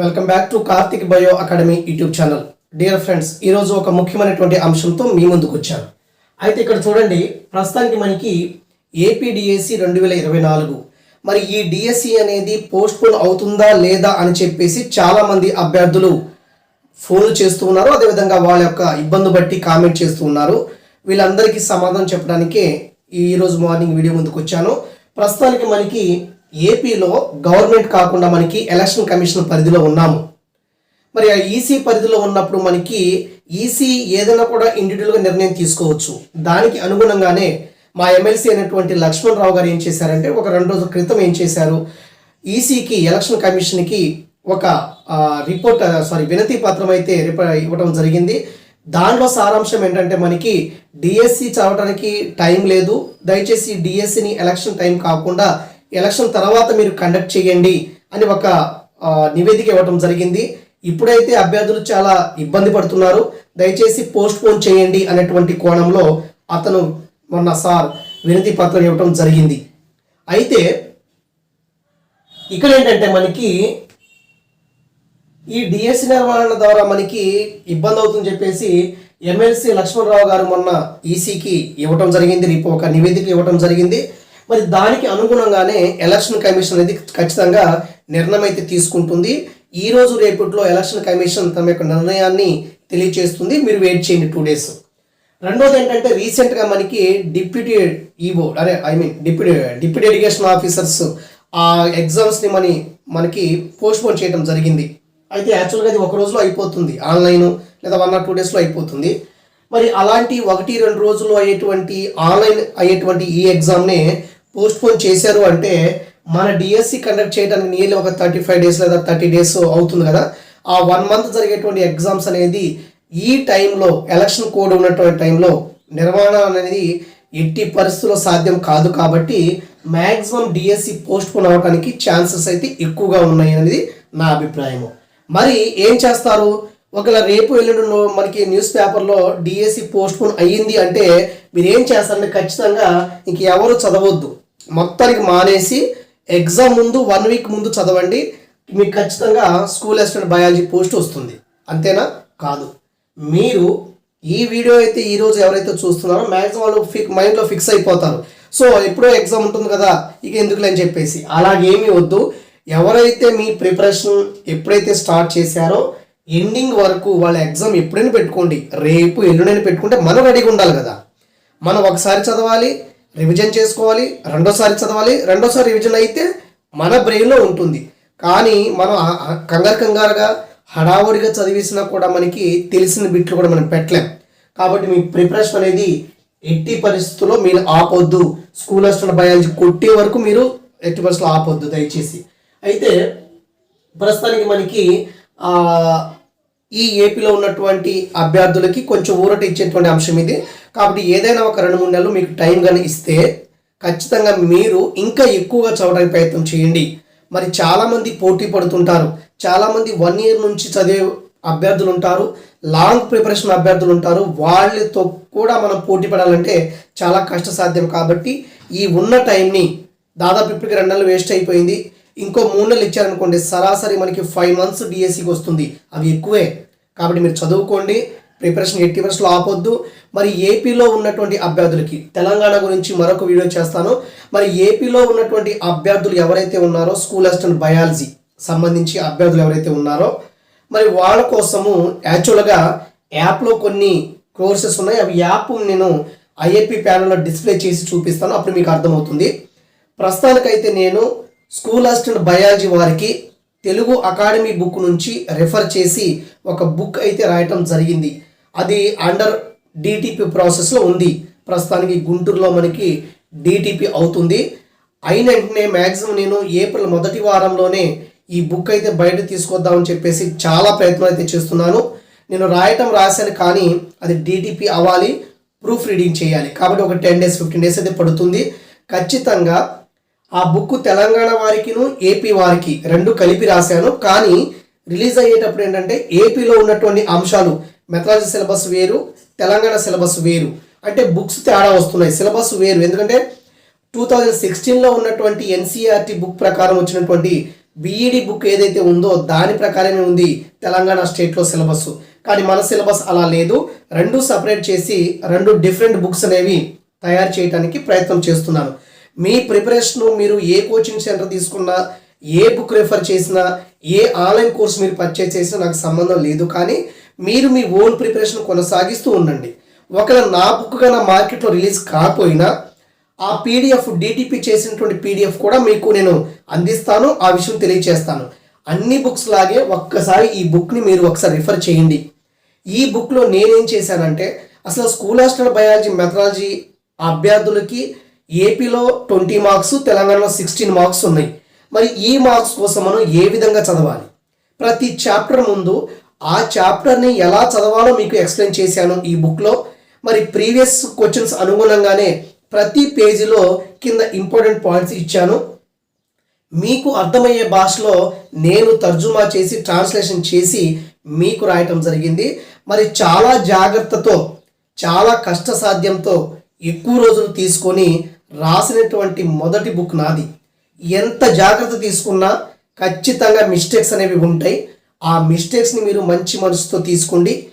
Welcome back to Karthik bio academy YouTube channel dear friends ఈరోజు ఒక ముఖ్యమైనటువంటి అంశంతో మీ ముందుకు వచ్చాను. అయితే ఇక్కడ చూడండి ప్రస్తుతానికి మనకి ఏపీడిఎస్సి రెండు వేల ఇరవై నాలుగు. మరి ఈ డిఎస్సి అనేది పోస్ట్పోన్ అవుతుందా లేదా అని చెప్పేసి చాలామంది అభ్యర్థులు ఫోన్లు చేస్తూ ఉన్నారు. అదేవిధంగా వాళ్ళ యొక్క ఇబ్బంది బట్టి కామెంట్ చేస్తూ ఉన్నారు. వీళ్ళందరికీ సమాధానం చెప్పడానికే ఈరోజు మార్నింగ్ వీడియో ముందుకు వచ్చాను. ప్రస్తుతానికి మనకి ఏపీలో గవర్నమెంట్ కాకుండా మనకి ఎలక్షన్ కమిషన్ పరిధిలో ఉన్నాము. మరి ఆ ఈసీ పరిధిలో ఉన్నప్పుడు మనకి ఈసీ ఏదైనా కూడా ఇండివిజువల్గా నిర్ణయం తీసుకోవచ్చు. దానికి అనుగుణంగానే మా ఎమ్మెల్సీ అయినటువంటి లక్ష్మణ్ రావు గారు ఏం చేశారంటే ఒక రెండు రోజుల క్రితం ఏం చేశారు? ఈసీకి ఎలక్షన్ కమిషన్కి ఒక రిపోర్ట్ సారీ వినతి పత్రం అయితే ఇవ్వడం జరిగింది. దానిలో సారాంశం ఏంటంటే మనకి డిఎస్సి చదవడానికి టైం లేదు. దయచేసి డిఎస్సిని ఎలక్షన్ టైం కాకుండా ఎలక్షన్ తర్వాత మీరు కండక్ట్ చేయండి అని ఒక నివేదిక ఇవ్వటం జరిగింది. ఇప్పుడైతే అభ్యర్థులు చాలా ఇబ్బంది పడుతున్నారు. దయచేసి పోస్ట్ పోన్ చేయండి అనేటువంటి కోణంలో అతను మొన్న సార్ వినతి పత్రం ఇవ్వటం జరిగింది. అయితే ఇక్కడ ఏంటంటే మనకి ఈ డిఎస్సి నిర్వహణ ద్వారా మనకి ఇబ్బంది అవుతుందని చెప్పేసి ఎమ్మెల్సీ లక్ష్మణరావు గారు మొన్న ఈసీకి ఇవ్వటం జరిగింది. రేపు ఒక నివేదిక ఇవ్వటం జరిగింది. మరి దానికి అనుగుణంగానే ఎలక్షన్ కమిషన్ అనేది ఖచ్చితంగా నిర్ణయం అయితే తీసుకుంటుంది. ఈ రోజు రేపట్లో ఎలక్షన్ కమిషన్ తమ యొక్క నిర్ణయాన్ని తెలియచేస్తుంది. మీరు వెయిట్ చేయండి టూ డేస్ రెండోది ఏంటంటే రీసెంట్గా మనకి డిప్యూటీ ఈవో అదే I mean deputy deputy education officers ఆ ఎగ్జామ్స్ని మని మనకి పోస్ట్పోన్ చేయడం జరిగింది. అయితే యాక్చువల్గా అది ఒక రోజులో అయిపోతుంది. ఆన్లైన్ లేదా వన్ ఆర్ టూ డేస్లో అయిపోతుంది. మరి అలాంటి ఒకటి రెండు రోజుల్లో అయ్యేటువంటి ఆన్లైన్ అయ్యేటువంటి ఈ ఎగ్జామ్నే పోస్ట్పోన్ చేశారు అంటే మన డిఎస్సి కండక్ట్ చేయడానికి నియర్లీ ఒక థర్టీ ఫైవ్ డేస్ లేదా థర్టీ డేస్ అవుతుంది కదా. ఆ వన్ మంత్ జరిగేటువంటి ఎగ్జామ్స్ అనేది ఈ టైంలో ఎలక్షన్ కోడ్ ఉన్నటువంటి టైంలో నిర్వహణ అనేది ఎట్టి పరిస్థితుల్లో సాధ్యం కాదు కాబట్టి మ్యాక్సిమం డిఎస్సి పోస్ట్పోన్ అవ్వడానికి ఛాన్సెస్ అయితే ఎక్కువగా ఉన్నాయి అనేది నా అభిప్రాయము. మరి ఏం చేస్తారు? ఒకవేళ రేపు ఎల్లుండి మనకి న్యూస్ పేపర్లో డిఎస్సి పోస్ట్పోన్ అయ్యింది అంటే మీరు ఏం చేస్తారంటే ఖచ్చితంగా ఇంకెవరు చదవద్దు. మొత్తానికి మానేసి ఎగ్జామ్ ముందు వన్ వీక్ ముందు చదవండి. మీకు ఖచ్చితంగా స్కూల్ అసిస్టెంట్ బయాలజీ పోస్ట్ వస్తుంది. అంతేనా? కాదు. మీరు ఈ వీడియో అయితే ఈరోజు ఎవరైతే చూస్తున్నారో మ్యాక్సిమం వాళ్ళు ఫిక్ మైండ్లో ఫిక్స్ అయిపోతారు. సో ఎప్పుడో ఎగ్జామ్ ఉంటుంది కదా ఇక ఎందుకులే అని చెప్పేసి. అలాగేమీ వద్దు. ఎవరైతే మీ ప్రిపరేషన్ ఎప్పుడైతే స్టార్ట్ చేశారో ఎండింగ్ వరకు వాళ్ళ ఎగ్జామ్ ఎప్పుడైనా పెట్టుకోండి. రేపు ఎల్లుండైనా పెట్టుకుంటే మనం రెడీగా ఉండాలి కదా. మనం ఒకసారి చదవాలి రివిజన్ చేసుకోవాలి రెండోసారి చదవాలి రెండోసారి రివిజన్ అయితే మన బ్రెయిన్లో ఉంటుంది. కానీ మనం కంగారు కంగారుగా హడావుడిగా చదివేసినా కూడా మనకి తెలిసిన బిట్లు కూడా మనం పెట్టలేం. కాబట్టి మీ ప్రిపరేషన్ అనేది ఎట్టి పరిస్థితుల్లో మీరు ఆపొద్దు. స్కూల్ అసిస్టెంట్ బయాలజీ కొట్టే వరకు మీరు ఎట్టి పరిస్థితుల్లో ఆపొద్దు దయచేసి. అయితే ప్రస్తుతానికి మనకి ఈ ఏపీలో ఉన్నటువంటి అభ్యర్థులకి కొంచెం ఊరట ఇచ్చేటువంటి అంశం ఇది. కాబట్టి ఏదైనా ఒక రెండు మూడు నెలలు మీకు టైం కానీ ఇస్తే ఖచ్చితంగా మీరు ఇంకా ఎక్కువగా చదవడానికి ప్రయత్నం చేయండి. మరి చాలామంది పోటీ పడుతుంటారు. చాలామంది వన్ ఇయర్ నుంచి చదివే అభ్యర్థులు ఉంటారు. లాంగ్ ప్రిపరేషన్ అభ్యర్థులు ఉంటారు. వాళ్ళతో కూడా మనం పోటీ పడాలంటే చాలా కష్టసాధ్యం కాబట్టి ఈ ఉన్న టైంని దాదాపు ఇప్పటికి రెండు నెలలు వేస్ట్ అయిపోయింది. ఇంకో మూడు నెలలు ఇచ్చారనుకోండి సరాసరి మనకి ఫైవ్ మంత్స్ డిఎస్సికి వస్తుంది. అవి ఎక్కువే. కాబట్టి మీరు చదువుకోండి. ప్రిపరేషన్ ఎయిటీ పర్సెంట్లో ఆపొద్దు మరి ఏపీలో ఉన్నటువంటి అభ్యర్థులకి తెలంగాణ గురించి మరొక వీడియో చేస్తాను. మరి ఏపీలో ఉన్నటువంటి అభ్యర్థులు ఎవరైతే ఉన్నారో స్కూల్ అసిస్టెంట్ బయాలజీ సంబంధించి అభ్యర్థులు ఎవరైతే ఉన్నారో మరి వాళ్ళ కోసము యాక్చువల్గా యాప్లో కొన్ని కోర్సెస్ ఉన్నాయి. అవి యాప్ నేను ఐఏపీ ప్యానల్లో డిస్ప్లే చేసి చూపిస్తాను. అప్పుడు మీకు అర్థమవుతుంది. ప్రస్తుతానికైతే నేను స్కూల్ అసిస్టెంట్ బయాలజీ వారికి తెలుగు అకాడమీ బుక్ నుంచి రెఫర్ చేసి ఒక బుక్ అయితే రాయటం జరిగింది. అది అండర్ డిటిపి ప్రాసెస్లో ఉంది. ప్రస్తుతానికి గుంటూరులో మనకి డిటిపి అవుతుంది. అయిన వెంటనే మ్యాక్సిమం నేను ఏప్రిల్ మొదటి వారంలోనే ఈ బుక్ అయితే బయట తీసుకొద్దామని చెప్పేసి చాలా ప్రయత్నం అయితే చేస్తున్నాను. నేను రాయటం రాశాను కానీ అది డిటిపి అవ్వాలి ప్రూఫ్ రీడింగ్ చేయాలి. కాబట్టి ఒక టెన్ డేస్ ఫిఫ్టీన్ డేస్ అయితే పడుతుంది. ఖచ్చితంగా ఆ బుక్ తెలంగాణ వారికిను ఏపీ వారికి రెండు కలిపి రాశాను. కానీ రిలీజ్ అయ్యేటప్పుడు ఏంటంటే ఏపీలో ఉన్నటువంటి అంశాలు మెథడాలజీ సిలబస్ వేరు తెలంగాణ సిలబస్ వేరు. అంటే బుక్స్ తేడా వస్తున్నాయి. సిలబస్ వేరు. ఎందుకంటే టూ థౌజండ్ సిక్స్టీన్లో ఉన్నటువంటి ఎన్సీఆర్టీ బుక్ ప్రకారం వచ్చినటువంటి బీఈడి బుక్ ఏదైతే ఉందో దాని ప్రకారమే ఉంది తెలంగాణ స్టేట్లో సిలబస్. కానీ మన సిలబస్ అలా లేదు. రెండు సపరేట్ చేసి రెండు డిఫరెంట్ బుక్స్ అనేవి తయారు చేయడానికి ప్రయత్నం చేస్తున్నాను. మీ ప్రిపరేషన్ మీరు ఏ కోచింగ్ సెంటర్ తీసుకున్నా ఏ బుక్ రెఫర్ చేసినా ఏ ఆన్లైన్ కోర్స్ మీరు పర్చేస్ చేసినా నాకు సంబంధం లేదు. కానీ మీరు మీ ఓన్ ప్రిపరేషన్ కొనసాగిస్తూ ఉండండి. ఒకవేళ నా బుక్ కన్నా మార్కెట్లో రిలీజ్ కాకపోయినా ఆ పీడిఎఫ్ డిటిపి చేసినటువంటి పీడిఎఫ్ కూడా మీకు నేను అందిస్తాను ఆ విషయం తెలియచేస్తాను. అన్ని బుక్స్ లాగే ఒక్కసారి ఈ బుక్ని మీరు ఒకసారి రిఫర్ చేయండి. ఈ బుక్లో నేనేం చేశానంటే అసలు స్కూల్ హాస్టల్ బయాలజీ మెథడాలజీ అభ్యర్థులకి ఏపీలో ట్వంటీ మార్క్స్ తెలంగాణలో సిక్స్టీన్ మార్క్స్ ఉన్నాయి. మరి ఈ మార్క్స్ కోసం మనం ఏ విధంగా చదవాలి? ప్రతి చాప్టర్ ముందు ఆ చాప్టర్ని ఎలా చదవాలో మీకు ఎక్స్ప్లెయిన్ చేశాను ఈ బుక్లో మరి ప్రీవియస్ క్వశ్చన్స్ అనుగుణంగానే ప్రతి పేజీలో కింద ఇంపార్టెంట్ పాయింట్స్ ఇచ్చాను. మీకు అర్థమయ్యే భాషలో నేను తర్జుమా చేసి ట్రాన్స్లేషన్ చేసి మీకు రాయటం జరిగింది. మరి చాలా జాగ్రత్తతో చాలా కష్టసాధ్యంతో ఎక్కువ రోజులు తీసుకొని రాసినటువంటి మొదటి బుక్ నాది. ఎంత జాగ్రత్త తీసుకున్నా ఖచ్చితంగా మిస్టేక్స్ అనేవి ఉంటాయి. ఆ మిస్టేక్స్ని మీరు మంచి మనసుతో తీసుకోండి.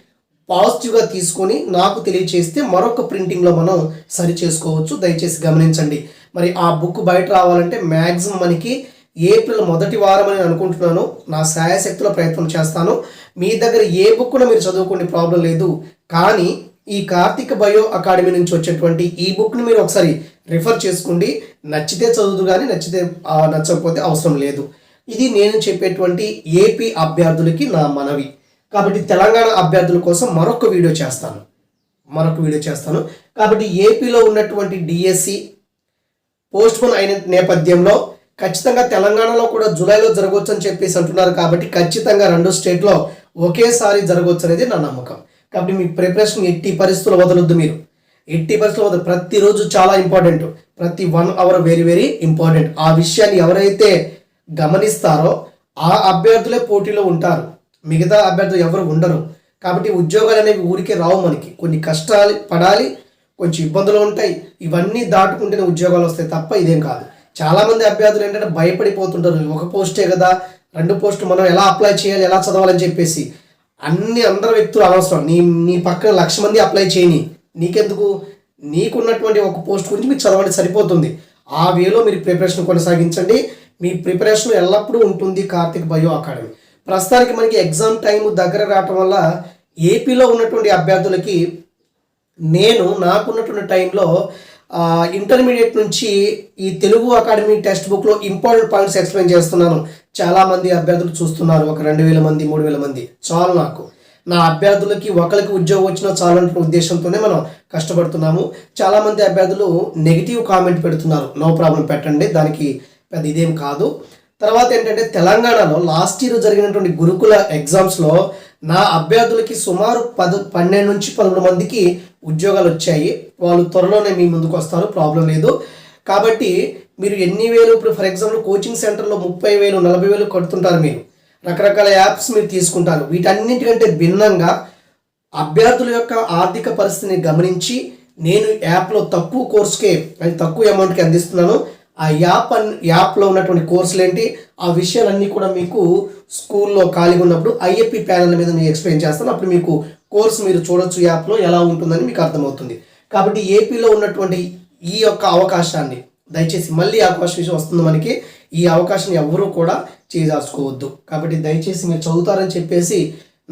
పాజిటివ్గా తీసుకొని నాకు తెలియచేస్తే మరొక ప్రింటింగ్లో మనం సరి చేసుకోవచ్చు. దయచేసి గమనించండి. మరి ఆ బుక్ బయట రావాలంటే మ్యాక్సిమం మనకి ఏప్రిల్ మొదటి వారం అని అనుకుంటున్నాను. నా శాయశక్తిలో ప్రయత్నం చేస్తాను. మీ దగ్గర ఏ బుక్ను మీరు చదువుకునే ప్రాబ్లం లేదు. కానీ ఈ కార్తీక బయో అకాడమీ నుంచి వచ్చేటువంటి ఈ బుక్ని మీరు ఒకసారి రిఫర్ చేసుకోండి. నచ్చితే చదువుదు కానీ నచ్చితే నచ్చకపోతే అవసరం లేదు. ఇది నేను చెప్పేటువంటి ఏపీ అభ్యర్థులకి నా మనవి. కాబట్టి తెలంగాణ అభ్యర్థుల కోసం మరొక వీడియో చేస్తాను. మరొక వీడియో చేస్తాను. కాబట్టి ఏపీలో ఉన్నటువంటి డిఎస్సి పోస్ట్ పోన్ అయిన నేపథ్యంలో ఖచ్చితంగా తెలంగాణలో కూడా జూలైలో జరగవచ్చు అని చెప్పేసి అంటున్నారు. కాబట్టి ఖచ్చితంగా రెండు స్టేట్లో ఒకేసారి జరగవచ్చు అనేది నా నమ్మకం. కాబట్టి మీ ప్రిపరేషన్ ఎట్టి పరిస్థితులు వదలొద్దు మీరు. ఎట్టి పర్సెంట్ అవుతుంది ప్రతిరోజు చాలా ఇంపార్టెంట్. ప్రతి one hour very very important. ఆ విషయాన్ని ఎవరైతే గమనిస్తారో ఆ అభ్యర్థులే పోటీలో ఉంటారు. మిగతా అభ్యర్థులు ఎవరు ఉండరు. కాబట్టి ఉద్యోగాలు అనేవి ఊరికే రావు మనకి. కొన్ని కష్టాలు పడాలి కొంచెం ఇబ్బందులు ఉంటాయి. ఇవన్నీ దాటుకుంటేనే ఉద్యోగాలు వస్తాయి తప్ప ఇదేం కాదు. చాలామంది అభ్యర్థులు ఏంటంటే భయపడిపోతుంటారు. ఒక పోస్టే కదా రెండు పోస్టు మనం ఎలా అప్లై చేయాలి ఎలా చదవాలని చెప్పేసి. అన్ని అందరు వ్యక్తులు అనవసరం. నీ నీ పక్కన లక్ష మంది అప్లై చేయని. నీకెందుకు? నీకున్నటువంటి ఒక పోస్ట్ గురించి మీకు చదవండి సరిపోతుంది. ఆ వేలో మీరు ప్రిపరేషన్ కొనసాగించండి. మీ ప్రిపరేషన్ ఎల్లప్పుడూ ఉంటుంది కార్తిక్ బయో అకాడమీ. ప్రస్తుతానికి మనకి ఎగ్జామ్ టైం దగ్గర రావటం వల్ల ఏపీలో ఉన్నటువంటి అభ్యర్థులకి నేను నాకున్నటువంటి టైంలో ఇంటర్మీడియట్ నుంచి ఈ తెలుగు అకాడమీ టెక్స్ట్ బుక్లో ఇంపార్టెంట్ పాయింట్స్ ఎక్స్ప్లెయిన్ చేస్తున్నాను. చాలామంది అభ్యర్థులు చూస్తున్నారు. ఒక రెండు వేల మంది మూడు వేల మంది. చాలు నాకు. నా అభ్యర్థులకి ఒకరికి ఉద్యోగం వచ్చినా చాలు ఉద్దేశంతోనే మనం కష్టపడుతున్నాము. చాలామంది అభ్యర్థులు నెగిటివ్ కామెంట్ పెడుతున్నారు. నో ప్రాబ్లం పెట్టండి. దానికి పెద్ద ఇదేం కాదు. తర్వాత ఏంటంటే తెలంగాణలో లాస్ట్ ఇయర్ జరిగినటువంటి గురుకుల ఎగ్జామ్స్లో నా అభ్యర్థులకి సుమారు పద పన్నెండు నుంచి పదమూడు మందికి ఉద్యోగాలు వచ్చాయి. వాళ్ళు త్వరలోనే మీ ముందుకు వస్తారు. ప్రాబ్లం లేదు. కాబట్టి మీరు ఎన్ని వేలు ఇప్పుడు ఫర్ ఎగ్జాంపుల్ కోచింగ్ సెంటర్లో ముప్పై వేలు నలభై వేలు కడుతుంటారు మీరు. రకరకాల యాప్స్ మీరు తీసుకుంటారు. వీటన్నింటికంటే భిన్నంగా అభ్యర్థుల యొక్క ఆర్థిక పరిస్థితిని గమనించి నేను యాప్లో తక్కువ కోర్సుకే అది తక్కువ అమౌంట్కి అందిస్తున్నాను. ఆ యాప్ అన్ యాప్లో ఉన్నటువంటి కోర్సులు ఏంటి? ఆ విషయాలన్నీ కూడా మీకు స్కూల్లో ఖాళీగా ఉన్నప్పుడు ఐఎఫ్పి ప్యానల్ మీద నేను ఎక్స్ప్లెయిన్ చేస్తాను. అప్పుడు మీకు కోర్స్ మీరు చూడొచ్చు యాప్లో ఎలా ఉంటుందని మీకు అర్థమవుతుంది. కాబట్టి ఏపీలో ఉన్నటువంటి ఈ యొక్క అవకాశాన్ని దయచేసి మళ్ళీ అవకాశం వస్తుంది మనకి. ఈ అవకాశం ఎవరూ కూడా చేజార్చుకోవద్దు. కాబట్టి దయచేసి మీరు చదువుతారని చెప్పేసి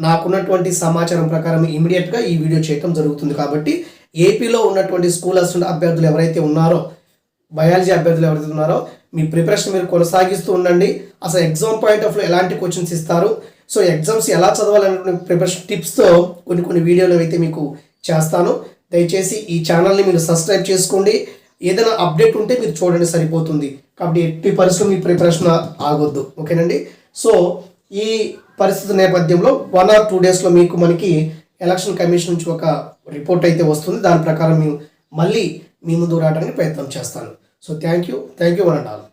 నాకున్నటువంటి సమాచారం ప్రకారం ఇమీడియట్గా ఈ వీడియో చేయటం జరుగుతుంది. కాబట్టి ఏపీలో ఉన్నటువంటి స్కూల్ అసిస్టెంట్ అభ్యర్థులు ఎవరైతే ఉన్నారో బయాలజీ అభ్యర్థులు ఎవరైతే ఉన్నారో మీ ప్రిపరేషన్ మీరు కొనసాగిస్తూ ఉండండి. అసలు ఎగ్జామ్ పాయింట్ ఆఫ్ ఎలాంటి క్వశ్చన్స్ ఇస్తారు? సో ఎగ్జామ్స్ ఎలా చదవాలనే ప్రిపరేషన్ టిప్స్తో కొన్ని కొన్ని వీడియోలు అయితే మీకు చేస్తాను. దయచేసి ఈ ఛానల్ని మీరు సబ్స్క్రైబ్ చేసుకోండి. ఏదైనా అప్డేట్ ఉంటే మీరు చూడండి సరిపోతుంది. కాబట్టి ఎట్టి పరిస్థితులు మీ ప్రిపరేషన్ ఆగొద్దు. ఓకేనండి? సో ఈ పరిస్థితి నేపథ్యంలో వన్ ఆర్ టూ డేస్లో మీకు మనకి ఎలక్షన్ కమిషన్ నుంచి ఒక రిపోర్ట్ అయితే వస్తుంది. దాని ప్రకారం మేము మళ్ళీ మీ ముందు రావడానికి ప్రయత్నం చేస్తాను. So thank you thank you one and all